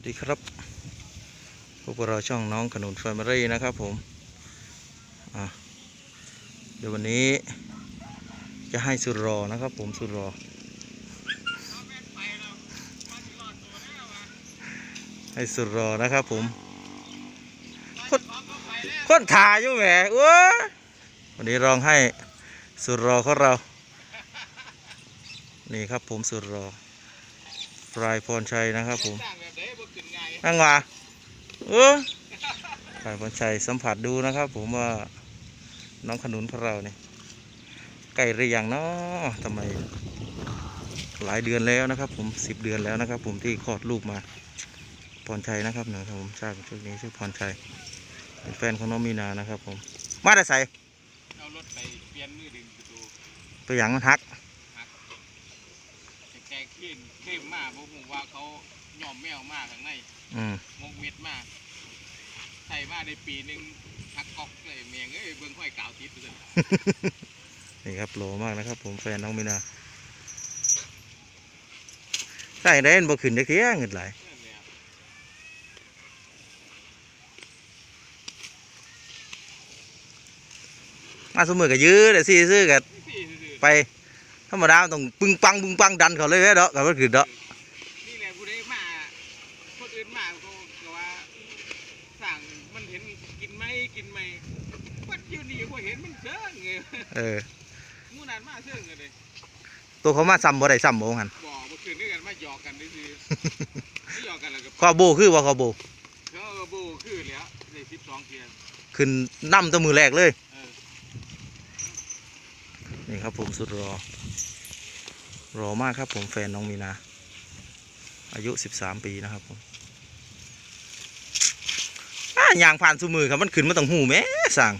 วัสดีครับพวกเราช่องน้องขนุนแฟมิลี่นะครับผมเดี๋ยววันนี้จะให้สุดรอนะครับผมสุดรอให้สุดรอนะครับผมคนคนถ่ายอยู่แหมโอ้ยวันนี้ลองให้สุดรอของเรา นี่ครับผมสุดรอ ปลายพรชัยนะครับผมนั่งว่าเออปลายพรชัยสัมผัสดูนะครับ ผมว่าน้องขนุนของเราเนี่ยใกล้หรือยังเนาะทำไม หลายเดือนแล้วนะครับ ผมสิบเดือนแล้วนะครับ ผมที่คลอดลูกมาพรชัยนะครับหนะครับผมทราบชื่อนี้ชื่อพรชัยเป็นแฟนของน้องมีนานะครับ ผมมาได้ใส่เอารถไปเปลี่ยนมือดึงประตูตัวอย่างมันหัก แต่แกขึ้นเข้มมากเพราะผมว่าเขายอมแมวมากข้างในอืมงกเม็ดมากใส่มาในปีหนึ่งหักกอกเลยเมียงเอ้ยเบิ่งห้อยกาวติดเลยนี่ครับโหลมากนะครับ ผมแฟนน้องมีนาใส่ได้บ่ขึ้นจักเที่ยเงินไหลายนั่นแหละมาสมือกับยื้อเดี๋ยวสิซื้อกับนี่ซื่อไป ธรรมดามันต้องปึ้งปังปึ้งปังดันเขาเลยแม่เด้อกับมันขึ้นเด้อๆนี่แหละผู้ใดมาคนอื่นมาเขาก็ว่าสั่งมันเห็นกินไหมกินไหมวัดอยู่นี่ว่าเห็นมันเสื่องไงเออมู่นานมาเสื่องเลยตัวเขามาซ้ำบ่ได้ซ้ำบ่หันบอกเมื่อคืนด้วยกันมาหยอกกันนี่คือไม่หยอกกันแล้วก็ข้อโบคือว่าข้อโบเขาเอาโบคือแล้วได้สิบสองเกียร์ขึ้นน้ำตัวมือแรกเลยเออนี่ครับผมสุดรอ รอมากครับผมแฟนน้องมีนา อายุสิบสามปีนะครับผมอ่ายางผ่านสุมือครับมันขึ้นมาต้องหูแม่สั่ง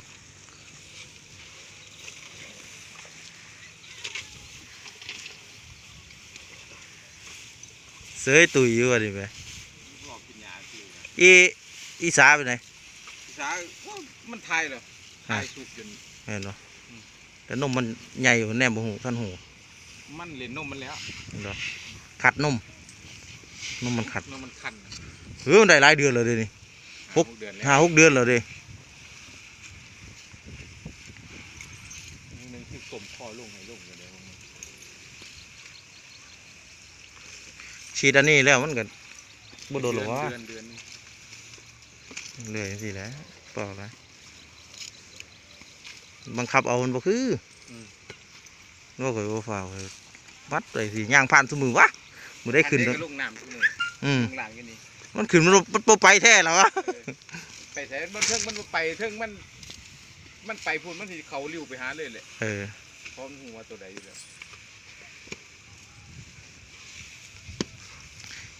เสยตุยอยู่ว่าดิไปบอกกินยาคืออีอีสาไปไหนภาษามันไทยเหรอไทยสุดจนแม่นบ่อืมแต่นมมันใหญ่อยู่แนมบ่หูท่านหู มันเหรียญนมมันแล้วเห็นบ่ขัดนมนมมันขัดนมมันคันเฮ้ยมันได้หลายเดือนแล้วเดี๋ยวนี้หกเดือนแล้วห้าหกเดือนแล้วเดินึงคือกลมคอลงให้ลงกันเลยฉีดอันนี้แล้วมันก็บ่โดนหรอกวะเดือนเดือนเลื่อยสิแหล้วเปล่าละบังคับเอามันบ่คืออว่าข่อย บ่ฟ้าวข่อยวัดไปสิย่างผ่านสมือวะบ่ได้ขึ้นอัเด้อก็ลงน้ำทุกมืออืมลงหลังกันนี่มันขึ้นมันบ่มันบ่ไปแท้แล้ววะไปแทนมันเทิงมันบ่ไปเทิงมัน มันไปพูนมันสิเขาริ้วไปหาเลยแหละเออเพราะมันหัวตัวใดอยู่แล้ว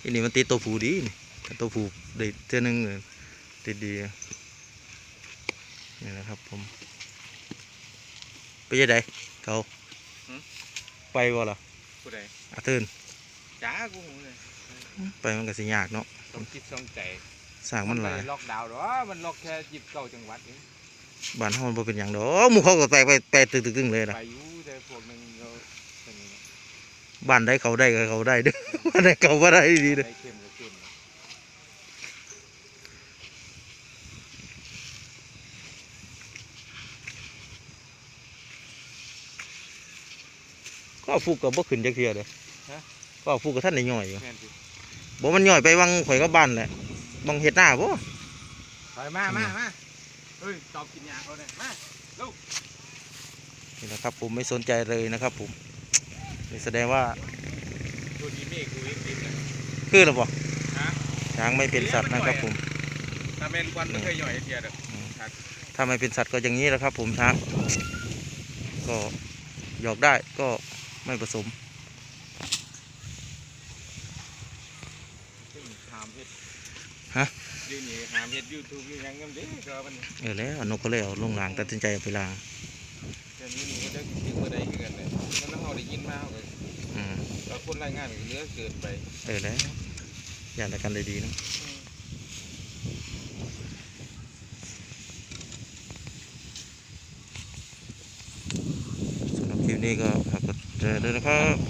ทีนี้มันติดตัวผูดีนี่ถ้าตัวผูได้เทื่อนึงเนี่ยติดดีนี่นะครับผมไปยังไดเขาไปบ่ล่ะ ผู้ใดอาเทินจ้ากูหูเลยไปมันก็สิยากเนาะต้องคิดต้องใจสร้างมันหลายล็อกดาวน์หรอมันล็อกแค่ยิบเก้าจังหวัดเองบ้านเฮามันบ่เป็นหยังดอกหมู่เขาก็ไปไปไปตึกๆๆเลยล่ะไปอยู่แต่พวกหนึงเราเป็นอย่างนี้บ้านใดเขาได้ก็เขาได้เด้อบ้านใดเขาบ่ได้ดีเด้อ ได้เข้มก็เข้มนะก็ฟูกก็บ่ขึ้นจักเทื่อเด้อก็ฟูกก็ท่านได้ย่อยอยู่แม่นสิบ่มันย่อยไปวังข่อยก็บ้านแหละบังเฮ็ดหน้าบ่ไปมามามาเฮ้ยตอบกินยาเขาเนี่ยมานี่นะครับผมไม่สนใจเลยนะครับผมนี่แสดงว่าตัวนี้เมฆกูเองดินนะ คือหรือเปล่าฮะ ช้างไม่เป็นสัตว์นะครับผม ถ้าเป็นควันมันเคยหย่อยไอ้เทียเด้อถ้าไม่เป็นสัตว์ก็อย่างนี้แหละครับผมช้างก็หยอกได้ก็ ไม่ผสมซึ่งหามเฮ็ดฮะเดี๋ยวนี้หามเฮ็ดยูทูบยังงั้นเด้ก็มันเออแล้วนกก็เลยเอาลงล้างตัดสินใจเอาไปล้างเดี๋ยวนี้นี่ก็จะถึงเมื่อใดคือกันเลยมันต้องเอาได้ยินมาเอาก็อืมเราคนรายงานก็เหลือเกินไป เออแล้วอย่างละกันเลยดีเนอะอืมสำหรับคลิปนี้ก็ฝากกด แชร์ด้วยนะครับ